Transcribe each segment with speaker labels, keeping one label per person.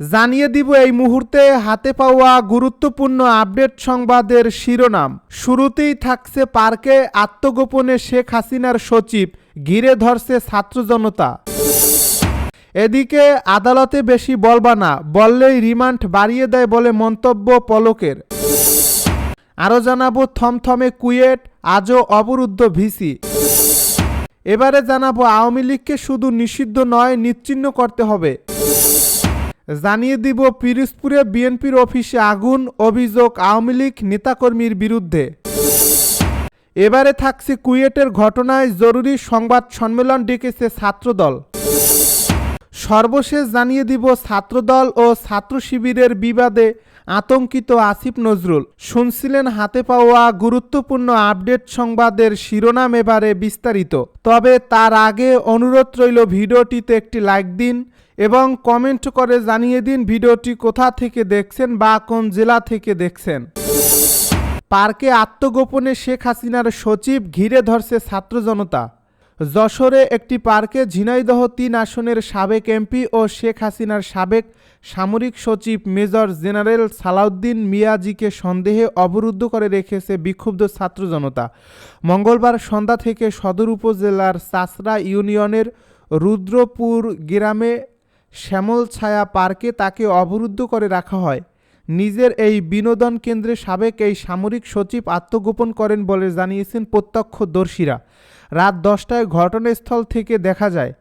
Speaker 1: জানিয়ে দিব এই মুহূর্তে হাতে পাওয়া গুরুত্বপূর্ণ আপডেট সংবাদের শিরোনাম। শুরুতেই থাকছে পার্কে আত্মগোপনে শেখ হাসিনার সচিব, ঘিরে ধরছে ছাত্র জনতা। এদিকে আদালতে বেশি বলবা না, বললেই রিমান্ড বাড়িয়ে দেয় বলে মন্তব্য পলকের। আরও জানাব থমথমে কুয়েট, আজও অবরুদ্ধ ভিসি। এবারে জানাব আওয়ামী লীগকে শুধু নিষিদ্ধ নয়, নিশ্চিহ্ন করতে হবে। জানিয়ে দিব পিরিজপুরে বিএনপির অফিসে আগুন, অভিযোগ, আওয়ামী লীগ, নেতাকর্মীর বিরুদ্ধে। এবারে থাকছে কুয়েটের ঘটনায় জরুরি সংবাদ সম্মেলন ডেকেছে ছাত্রদল। সর্বশেষ জানিয়ে দিব ছাত্রদল ও ছাত্র শিবিরের বিবাদে আতঙ্কিত আসিফ নজরুল। শুনছিলেন হাতে পাওয়া গুরুত্বপূর্ণ আপডেট সংবাদের শিরোনাম এবারে বিস্তারিত। তবে তার আগে অনুরোধ রইল ভিডিওটিতে একটি লাইক দিন এবং কমেন্ট করে জানিয়ে দিন ভিডিওটি কোথা থেকে দেখছেন বা কোন জেলা থেকে দেখছেন। পার্কে আত্মগোপনে শেখ হাসিনার সচিব ঘিরে ধরছে ছাত্র জনতা। যশোরে একটি পার্কে ঝিনাইদহ তিন আসনের সাবেক এমপি ও শেখ হাসিনার সাবেক সামরিক সচিব মেজর জেনারেল সালাউদ্দিন মিয়াজিকে সন্দেহে অবরুদ্ধ করে রেখেছে বিক্ষুব্ধ ছাত্র জনতা। মঙ্গলবার সন্ধ্যা থেকে সদর উপজেলার চাসরা ইউনিয়নের রুদ্রপুর গ্রামে শ্যামল ছায়া পার্কে তাকে অবরুদ্ধ করে রাখা হয়। নিজের এই বিনোদন কেন্দ্রে সাবেক এই সামরিক সচিব আত্মগোপন করেন বলে জানিয়েছেন প্রত্যক্ষদর্শীরা। রাত দশটায় ঘটনাস্থল থেকে দেখা যায়,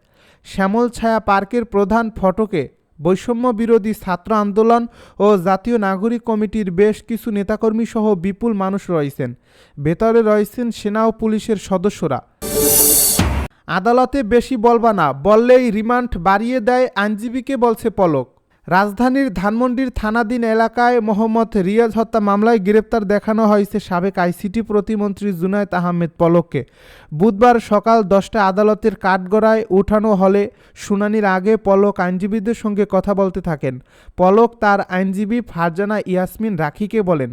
Speaker 1: শ্যামল ছায়া পার্কের প্রধান ফটকে বৈষম্য বিরোধী ছাত্র আন্দোলন ও জাতীয় নাগরিক কমিটির বেশ কিছু নেতাকর্মী সহ বিপুল মানুষ রয়েছেন। ভেতরে রয়েছেন সেনা ও পুলিশের সদস্যরা। আদালতে বেশি বলবা না, বললেই রিমান্ড বাড়িয়ে দেয় আইনজীবীকে বলছে পলক। রাজধানীর ধানমন্ডির থানাধীন এলাকায় মোহাম্মদ রিয়াজ হত্যা মামলায় গ্রেপ্তার দেখানো হয়েছে সাবেক আইসিটি প্রতিমন্ত্রী জুনায়েদ আহমেদ পলককে। বুধবার সকাল দশটা আদালতের কাঠগড়ায় উঠানো হলে শুনানির আগে পলক আইনজীবীদের সঙ্গে কথা বলতে থাকেন। পলক তার আইনজীবী ফারজানা ইয়াসমিন রাখিকে বলেন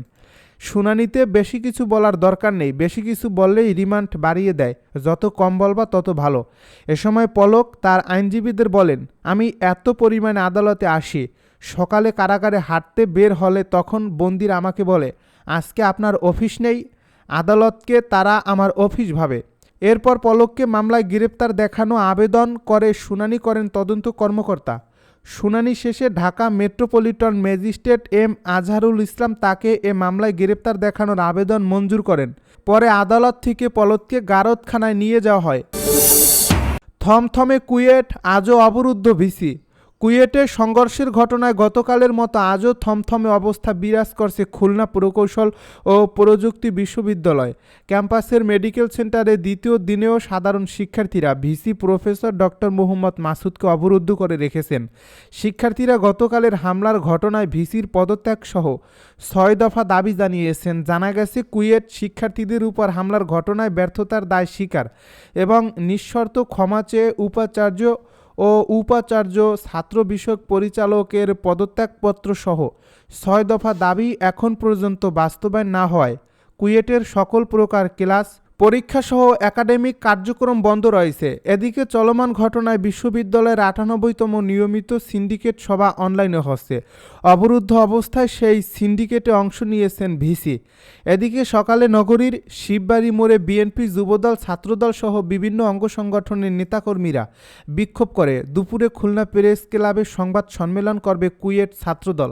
Speaker 1: শুনানিতে বেশি কিছু বলার দরকার নেই। বেশি কিছু বললেই রিমান্ড বাড়িয়ে দেয়। যত কম বলবা, তত ভালো। এ সময় পলক তার আইনজীবীদের বলেন, আমি এত পরিমাণে আদালতে আসি। সকালে কারাগারে হাঁটতে বের হলে তখন বন্দির আমাকে বলে, আজকে আপনার অফিস নেই, আদালতকে তারা আমার অফিস ভাবে। এরপর পলককে মামলায় গ্রেপ্তার দেখানো আবেদন করে শুনানি করেন তদন্ত কর্মকর্তা। শুনানি শেষে Dhaka metropolitan magistrate M Azharul Islam তাকে এ মামলায় গ্রেপ্তার দেখানোর আবেদন মঞ্জুর করেন। পরে আদালত থেকে পলতকে গারদখানায় নিয়ে যাওয়া হয়। থমথমে কুয়েট, আজও অবরুদ্ধ ভিসি। কুয়েটে সংঘর্ষের ঘটনায় গতকালের মতো আজও থমথমে অবস্থা বিরাজ করছে খুলনা প্রকৌশল ও প্রযুক্তি বিশ্ববিদ্যালয়। ক্যাম্পাসের মেডিকেল সেন্টারে দ্বিতীয় দিনেও সাধারণ শিক্ষার্থীরা ভিসি প্রফেসর ডক্টর মোহাম্মদ মাসুদকে অবরুদ্ধ করে রেখেছেন। শিক্ষার্থীরা গতকালের হামলার ঘটনায় ভিসির পদত্যাগ সহ ছয় দফা দাবি জানিয়েছেন। জানা গেছে, কুয়েট শিক্ষার্থীদের উপর হামলার ঘটনায় ব্যর্থতার দায় স্বীকার এবং নিঃশর্ত ক্ষমা চেয়ে উপাচার্য ও উপাচার্য ছাত্র বিষয়ক পরিচালকের পদত্যাগপত্র সহ ছয় দফা দাবি এখন পর্যন্ত বাস্তবায়ন না হওয়ায় কুয়েটের সকল প্রকার ক্লাস পরীক্ষা সহ একাডেমিক কার্যক্রম বন্ধ রয়েছে। এদিকে চলমান ঘটনায় বিশ্ববিদ্যালয়ের আটানব্বইতম নিয়মিত সিন্ডিকেট সভা অনলাইনে হচ্ছে। অবরুদ্ধ অবস্থায় সেই সিন্ডিকেটে অংশ নিয়েছেন ভিসি। এদিকে সকালে নগরীর শিববাড়ি মোড়ে বিএনপি যুবদল, ছাত্রদল সহ বিভিন্ন অঙ্গ সংগঠনের নেতাকর্মীরা বিক্ষোভ করে। দুপুরে খুলনা প্রেস ক্লাবে সংবাদ সম্মেলন করবে কুয়েট ছাত্রদল।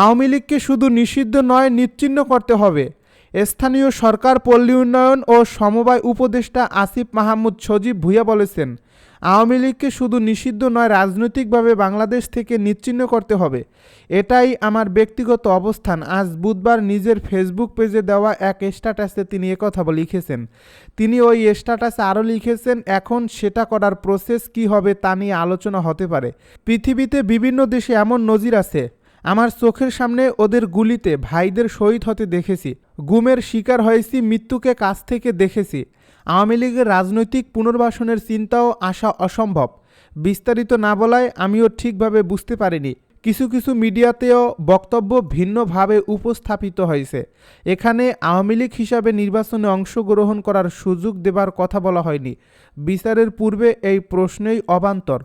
Speaker 1: আওয়ামী লীগকে শুধু নিষিদ্ধ নয় নিশ্চিহ্ন করতে হবে। স্থানীয় সরকার, পল্লী উন্নয়ন ও সমবায় উপদেষ্টা আসিফ মাহমুদ সজীব ভুইয়া বলেছেন, আওয়ামী লীগকে শুধু নিষিদ্ধ নয়, রাজনৈতিকভাবে বাংলাদেশ থেকে নিচ্ছিন্ন করতে হবে। এটাই আমার ব্যক্তিগত অবস্থান। আজ বুধবার নিজের ফেসবুক পেজে দেওয়া এক স্ট্যাটাসে তিনি একথা লিখেছেন। তিনি ওই স্ট্যাটাসে আরও লিখেছেন, এখন সেটা করার প্রসেস কি হবে তা নিয়ে আলোচনা হতে পারে। পৃথিবীতে বিভিন্ন দেশে এমন নজির আছে। আমার চোখের সামনে ওদের গুলিতে ভাইদের শহীদ হতে দেখেছি। গুমের শিকার হয়েছি, মৃত্যুকে কাছ থেকে দেখেছি। আওয়ামী লীগের রাজনৈতিক পুনর্বাসনের চিন্তাও আসা অসম্ভব। বিস্তারিত না বলায় আমিও ঠিকভাবে বুঝতে পারিনি। কিছু কিছু মিডিয়াতেও বক্তব্য ভিন্নভাবে উপস্থাপিত হয়েছে। এখানে আওয়ামী লীগ হিসাবে নির্বাচনে অংশগ্রহণ করার সুযোগ দেবার কথা বলা হয়নি। বিচারের পূর্বে এই প্রশ্নেই অবান্তর।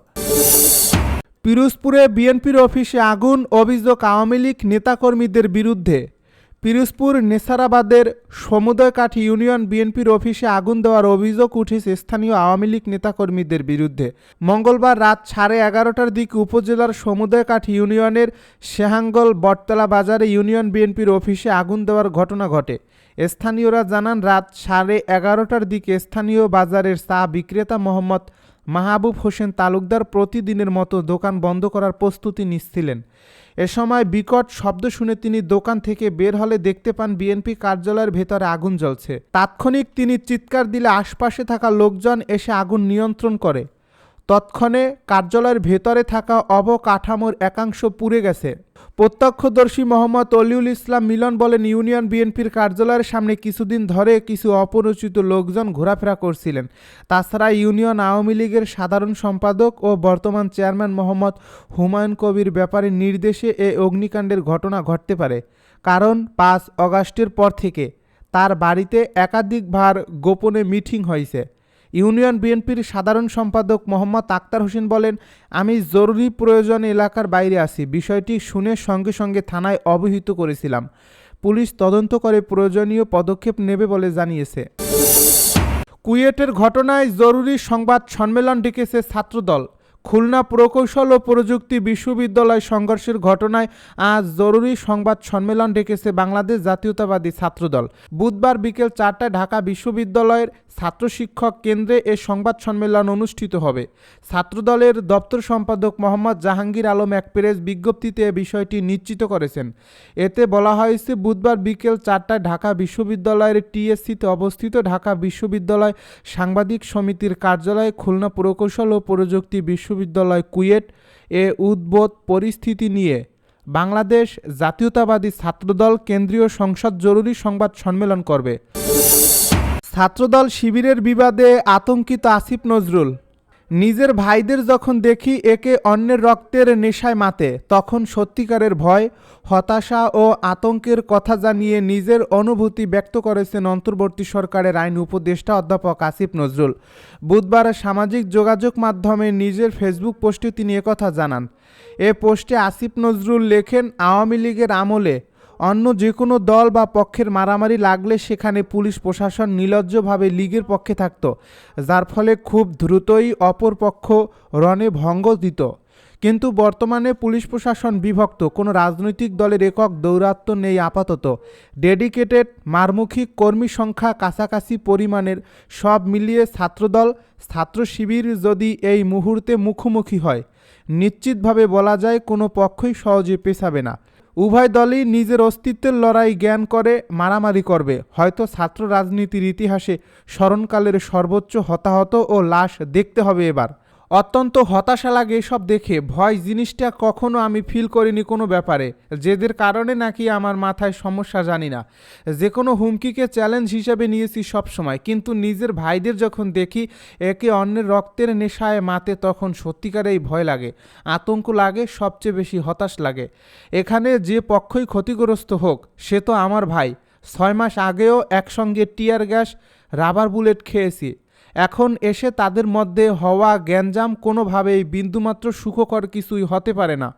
Speaker 1: পিরোজপুরে বিএনপির অফিসে আগুন, অভিযোগ আওয়ামী লীগ নেতাকর্মীদের বিরুদ্ধে। পিরোজপুর নেসারাবাদের সমুদয়কাঠি ইউনিয়ন বিএনপির অফিসে আগুন দেওয়ার অভিযোগ উঠেছে স্থানীয় আওয়ামী লীগ নেতাকর্মীদের বিরুদ্ধে। মঙ্গলবার রাত সাড়ে এগারোটার দিকে উপজেলার সমুদয়কাঠি ইউনিয়নের শেহাঙ্গল বটতলা বাজারে ইউনিয়ন বিএনপির অফিসে আগুন দেওয়ার ঘটনা ঘটে। স্থানীয়রা জানান, রাত সাড়ে এগারোটার দিকে স্থানীয় বাজারের চা বিক্রেতা মোহাম্মদ মাহবুব হোসেন তালুকদার প্রতিদিনের মতো দোকান বন্ধ করার প্রস্তুতি নিচ্ছিলেন এ সময় বিকট শব্দ শুনে তিনি দোকান থেকে বের হলে দেখতে পান বিএনপি কার্যালয়ের ভেতরে আগুন জ্বলছে। তাৎক্ষণিক তিনি চিৎকার দিলে আশপাশে থাকা লোকজন এসে আগুন নিয়ন্ত্রণ করে। তৎক্ষণে কার্যালয়ের ভেতরে থাকা অবকাঠামোর একাংশ পুড়ে গেছে। প্রত্যক্ষদর্শী মোহাম্মদ অলিউল ইসলাম মিলন বলেন, ইউনিয়ন বিএনপির কার্যালয়ের সামনে কিছুদিন ধরে কিছু অপরিচিত লোকজন ঘোরাফেরা করছিলেন। তাছাড়া ইউনিয়ন আওয়ামী লীগের সাধারণ সম্পাদক ও বর্তমান চেয়ারম্যান মোহাম্মদ হুমায়ুন কবির ব্যাপারে নির্দেশে এ অগ্নিকাণ্ডের ঘটনা ঘটতে পারে। কারণ পাঁচ অগাস্টের পর থেকে তার বাড়িতে একাধিকবার গোপনে মিটিং হয়েছে। ইউনিয়ন বিএনপির সাধারণ সম্পাদক মোহাম্মদ আক্তার হোসেন বলেন, আমি জরুরি প্রয়োজন এলাকার বাইরে আছি। বিষয়টি শুনে সঙ্গে সঙ্গে থানায় অবহিত করেছিলাম। পুলিশ তদন্ত করে প্রয়োজনীয় পদক্ষেপ নেবে বলে জানিয়েছে। কুয়েটের ঘটনায় জরুরি সংবাদ সম্মেলন ডেকেছে ছাত্রদল। খুলনা প্রকৌশল ও প্রযুক্তি বিশ্ববিদ্যালয় সংঘর্ষের ঘটনায় আজ জরুরি সংবাদ সম্মেলন ডেকেছে বাংলাদেশ জাতীয়তাবাদী ছাত্রদল। বুধবার বিকেল চারটায় ঢাকা বিশ্ববিদ্যালয়ের ছাত্র শিক্ষক কেন্দ্রে এ সংবাদ সম্মেলন অনুষ্ঠিত হবে। ছাত্রদলের দপ্তর সম্পাদক মোহাম্মদ জাহাঙ্গীর আলম এক প্রেস বিজ্ঞপ্তিতে এ বিষয়টি নিশ্চিত করেছেন। এতে বলা হয়েছে, বুধবার বিকেল চারটায় ঢাকা বিশ্ববিদ্যালয়ের টিএসসিতে অবস্থিত ঢাকা বিশ্ববিদ্যালয় সাংবাদিক সমিতির কার্যালয়ে খুলনা প্রকৌশল ও প্রযুক্তি বিশ্ববিদ্যালয় কুয়েট এ উদ্বোধ পরিস্থিতি নিয়ে বাংলাদেশ জাতীয়তাবাদী ছাত্রদল কেন্দ্রীয় সংসদ জরুরি সংবাদ সম্মেলন করবে। ছাত্রদল শিবিরের বিবাদে আতঙ্কিত আসিফ নজরুল। নিজের ভাইদের যখন দেখি একে অন্যের রক্তের নেশায় মাতে, তখন সত্যিকারের ভয়, হতাশা ও আতঙ্কের কথা জানিয়ে নিজের অনুভূতি ব্যক্ত করেছেন অন্তর্বর্তী সরকারের আইন উপদেষ্টা অধ্যাপক আসিফ নজরুল। বুধবার সামাজিক যোগাযোগ মাধ্যমে নিজের ফেসবুক পোস্টে তিনি একথা জানান। এ পোস্টে আসিফ নজরুল লেখেন, আওয়ামী লীগের আমলে অন্য যে কোনো দল বা পক্ষের মারামারি লাগলে সেখানে পুলিশ প্রশাসন নির্লজ্জভাবে লীগের পক্ষে থাকত, যার ফলে খুব দ্রুতই অপর পক্ষ রণে ভঙ্গ দিত। কিন্তু বর্তমানে পুলিশ প্রশাসন বিভক্ত, কোনো রাজনৈতিক দলের একক দৌরাত্ম নেই আপাতত। ডেডিকেটেড, মারমুখী কর্মী সংখ্যা কাছাকাছি পরিমাণের, সব মিলিয়ে ছাত্রদল ছাত্র শিবির যদি এই মুহূর্তে মুখোমুখি হয়, নিশ্চিতভাবে বলা যায় কোনো পক্ষই সহজে পেছাবে না। উভয় দলই নিজের অস্তিত্বের লড়াই জ্ঞান করে, মারামারি করবে। হয়তো ছাত্র রাজনীতির ইতিহাসে স্মরণকালের সর্বোচ্চ হতাহত ও লাশ দেখতে হবে এবার। অত্যন্ত হতাশা লাগে এসব দেখে। ভয় জিনিসটা কখনো আমি ফিল করিনি কোনো ব্যাপারে। যেদের কারণে নাকি আমার মাথায় সমস্যা জানি না। যে কোনো হুমকিকে চ্যালেঞ্জ হিসেবে নিয়েছি সবসময়। কিন্তু নিজের ভাইদের যখন দেখি, একে অন্যের রক্তের নেশায় মাতে তখন সত্যিকারেই ভয় লাগে। আতঙ্ক লাগে, সবচেয়ে বেশি হতাশ লাগে। এখানে যে পক্ষই ক্ষতিগ্রস্ত হোক, সে তো আমার ভাই। ছয় মাস আগেও একসঙ্গে টিয়ার গ্যাস, রাবার বুলেট খেয়েছি। এখন এসে তাদের মধ্যে হওয়া গ্যাঞ্জাম কোনোভাবেই বিন্দুমাত্র সুখকর কিছুই হতে পারে না।